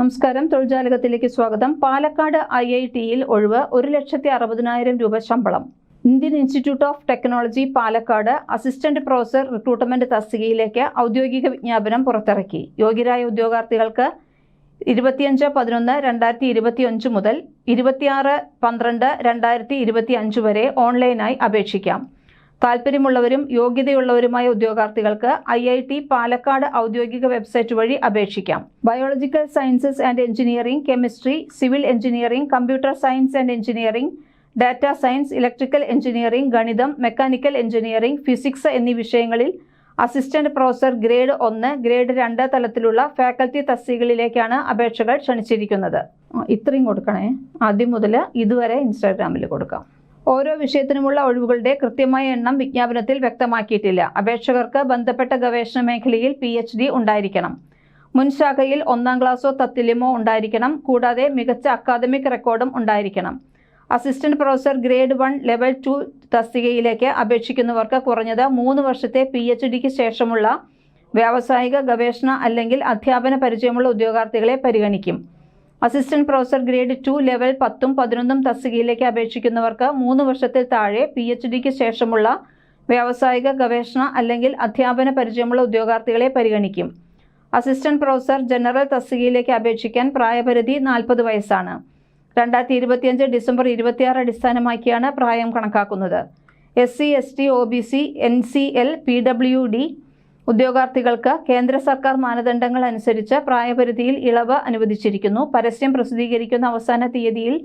നമസ്കാരം. തൊഴിൽജാലകത്തിലേക്ക് സ്വാഗതം. Palakkad I I ടിയിൽ ഒഴിവ് ഒരു ലക്ഷത്തി അറുപതിനായിരം രൂപ ശമ്പളം. Indian institute of technology Palakkad assistant professor recruitment തസ്തികയിലേക്ക് ഔദ്യോഗിക വിജ്ഞാപനം പുറത്തിറക്കി. യോഗ്യരായ ഉദ്യോഗാർത്ഥികൾക്ക് ഇരുപത്തിയഞ്ച് പതിനൊന്ന് രണ്ടായിരത്തി ഇരുപത്തിയഞ്ച് മുതൽ ഇരുപത്തിയാറ് പന്ത്രണ്ട് രണ്ടായിരത്തി ഇരുപത്തി അഞ്ച് വരെ ഓൺലൈനായി അപേക്ഷിക്കാം. താല്പര്യമുള്ളവരും യോഗ്യതയുള്ളവരുമായ ഉദ്യോഗാർത്ഥികൾക്ക് ഐ ഐ ടി പാലക്കാട് ഔദ്യോഗിക വെബ്സൈറ്റ് വഴി അപേക്ഷിക്കാം. Biological sciences and engineering chemistry civil engineering computer science and engineering data science electrical engineering ഗണിതം മെക്കാനിക്കൽ എഞ്ചിനീയറിംഗ് ഫിസിക്സ് എന്നീ വിഷയങ്ങളിൽ അസിസ്റ്റന്റ് പ്രൊഫസർ ഗ്രേഡ് ഒന്ന് ഗ്രേഡ് രണ്ട് തലത്തിലുള്ള ഫാക്കൽറ്റി തസ്തികകളിലേക്കാണ് അപേക്ഷകൾ ക്ഷണിച്ചിരിക്കുന്നത്. ഇത്രയും കൊടുക്കണേ. ആദ്യം മുതൽ ഇതുവരെ ഇൻസ്റ്റാഗ്രാമിൽ കൊടുക്കാം. ഓരോ വിഷയത്തിനുമുള്ള ഒഴിവുകളുടെ കൃത്യമായ എണ്ണം വിജ്ഞാപനത്തിൽ വ്യക്തമാക്കിയിട്ടില്ല. അപേക്ഷകർക്ക് ബന്ധപ്പെട്ട ഗവേഷണ മേഖലയിൽ പി എച്ച് ഡി ഉണ്ടായിരിക്കണം. മുൻശാഖയിൽ ഒന്നാം ക്ലാസ്സോ തത്തുല്യമോ ഉണ്ടായിരിക്കണം. കൂടാതെ മികച്ച അക്കാദമിക് റെക്കോർഡും ഉണ്ടായിരിക്കണം. Assistant professor grade one level two തസ്തികയിലേക്ക് അപേക്ഷിക്കുന്നവർക്ക് കുറഞ്ഞത് മൂന്ന് വർഷത്തെ പി എച്ച് ഡിക്ക് ശേഷമുള്ള വ്യാവസായിക ഗവേഷണ അല്ലെങ്കിൽ അധ്യാപന പരിചയമുള്ള ഉദ്യോഗാർത്ഥികളെ പരിഗണിക്കും. Assistant professor grade two level പത്തും പതിനൊന്നും തസ്തികയിലേക്ക് അപേക്ഷിക്കുന്നവർക്ക് മൂന്ന് വർഷത്തിൽ താഴെ പി എച്ച് ഡിക്ക് ശേഷമുള്ള വ്യാവസായിക ഗവേഷണ അല്ലെങ്കിൽ അധ്യാപന പരിചയമുള്ള ഉദ്യോഗാർത്ഥികളെ പരിഗണിക്കും. അസിസ്റ്റന്റ് പ്രൊഫസർ ജനറൽ തസ്തികയിലേക്ക് അപേക്ഷിക്കാൻ പ്രായപരിധി നാൽപ്പത് വയസ്സാണ്. രണ്ടായിരത്തി ഇരുപത്തിയഞ്ച് ഡിസംബർ ഇരുപത്തിയാറ് അടിസ്ഥാനമാക്കിയാണ് പ്രായം കണക്കാക്കുന്നത്. S C S T O B C N C L P W D ഉദ്യോഗാർത്ഥികൾക്ക് കേന്ദ്ര സർക്കാർ മാനദണ്ഡങ്ങൾ അനുസരിച്ച് പ്രായപരിധിയിൽ ഇളവ് അനുവദിച്ചിരിക്കുന്നു. പരസ്യം പ്രസിദ്ധീകരിക്കുന്ന അവസാന തീയതിയിൽ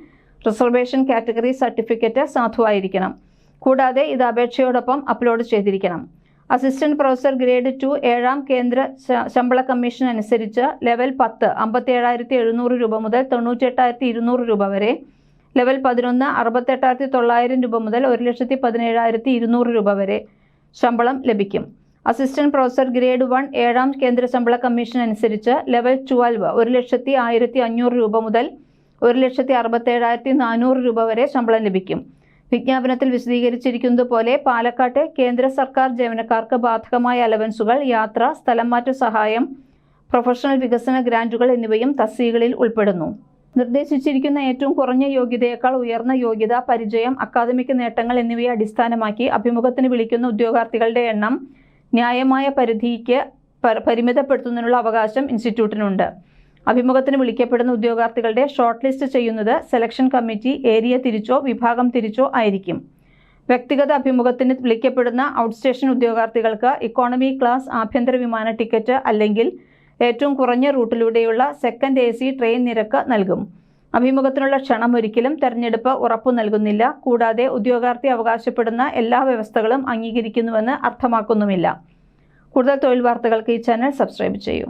റിസർവേഷൻ കാറ്റഗറി സർട്ടിഫിക്കറ്റ് സാധുവായിരിക്കണം. കൂടാതെ ഇത് അപേക്ഷയോടൊപ്പം അപ്ലോഡ് ചെയ്തിരിക്കണം. അസിസ്റ്റന്റ് പ്രൊഫസർ ഗ്രേഡ് ടു ഏഴാം കേന്ദ്ര ശമ്പള കമ്മീഷൻ അനുസരിച്ച് ലെവൽ പത്ത് അമ്പത്തി ഏഴായിരത്തി എഴുന്നൂറ് രൂപ മുതൽ തൊണ്ണൂറ്റെട്ടായിരത്തി ഇരുന്നൂറ് രൂപ വരെ ലെവൽ പതിനൊന്ന് അറുപത്തെട്ടായിരത്തി തൊള്ളായിരം രൂപ മുതൽ ഒരു ലക്ഷത്തി പതിനേഴായിരത്തി ഇരുന്നൂറ് രൂപ വരെ ശമ്പളം ലഭിക്കും. അസിസ്റ്റന്റ് പ്രൊഫസർ ഗ്രേഡ് വൺ ഏഴാം കേന്ദ്ര ശമ്പള കമ്മീഷൻ അനുസരിച്ച് ലെവൽ ട്വൽവ് ഒരു ലക്ഷത്തി ആയിരത്തി അഞ്ഞൂറ് രൂപ മുതൽ ഒരു ലക്ഷത്തി അറുപത്തേഴായിരത്തി നാനൂറ് രൂപ വരെ ശമ്പളം ലഭിക്കും. വിജ്ഞാപനത്തിൽ വിശദീകരിച്ചിരിക്കുന്നതുപോലെ പോലെ പാലക്കാട്ടെ കേന്ദ്ര സർക്കാർ ജീവനക്കാർക്ക് ബാധകമായ അലവൻസുകൾ യാത്ര സ്ഥലം മാറ്റ സഹായം പ്രൊഫഷണൽ വികസന ഗ്രാന്റുകൾ എന്നിവയും തസ്തികകളിൽ ഉൾപ്പെടുന്നു. നിർദ്ദേശിച്ചിരിക്കുന്ന ഏറ്റവും കുറഞ്ഞ യോഗ്യതയേക്കാൾ ഉയർന്ന യോഗ്യത പരിചയം അക്കാദമിക് നേട്ടങ്ങൾ എന്നിവയെ അടിസ്ഥാനമാക്കി അഭിമുഖത്തിന് വിളിക്കുന്ന ഉദ്യോഗാർത്ഥികളുടെ എണ്ണം ന്യായമായ പരിധിക്ക് പരിമിതപ്പെടുത്തുന്നതിനുള്ള അവകാശം ഇൻസ്റ്റിറ്റ്യൂട്ടിനുണ്ട്. അഭിമുഖത്തിന് വിളിക്കപ്പെടുന്ന ഉദ്യോഗാർത്ഥികളുടെ ഷോർട്ട് ലിസ്റ്റ് ചെയ്യുന്നത് സെലക്ഷൻ കമ്മിറ്റി ഏരിയ തിരിച്ചോ വിഭാഗം തിരിച്ചോ ആയിരിക്കും. വ്യക്തിഗത അഭിമുഖത്തിന് വിളിക്കപ്പെടുന്ന ഔട്ട്സ്റ്റേഷൻ ഉദ്യോഗാർത്ഥികൾക്ക് ഇക്കോണമി ക്ലാസ് ആഭ്യന്തര വിമാന ടിക്കറ്റ് അല്ലെങ്കിൽ ഏറ്റവും കുറഞ്ഞ റൂട്ടിലൂടെയുള്ള സെക്കൻഡ് എ ട്രെയിൻ നിരക്ക് നൽകും. അഭിമുഖത്തിനുള്ള ക്ഷണം ഒരിക്കലും തെരഞ്ഞെടുപ്പ് ഉറപ്പു നൽകുന്നില്ല. കൂടാതെ ഉദ്യോഗാർത്ഥി അവകാശപ്പെടുന്ന എല്ലാ വ്യവസ്ഥകളും അംഗീകരിക്കുന്നുവെന്ന് അർത്ഥമാക്കുന്നുമില്ല. കൂടുതൽ തൊഴിൽ വാർത്തകൾക്ക് ഈ ചാനൽ സബ്സ്ക്രൈബ് ചെയ്യൂ.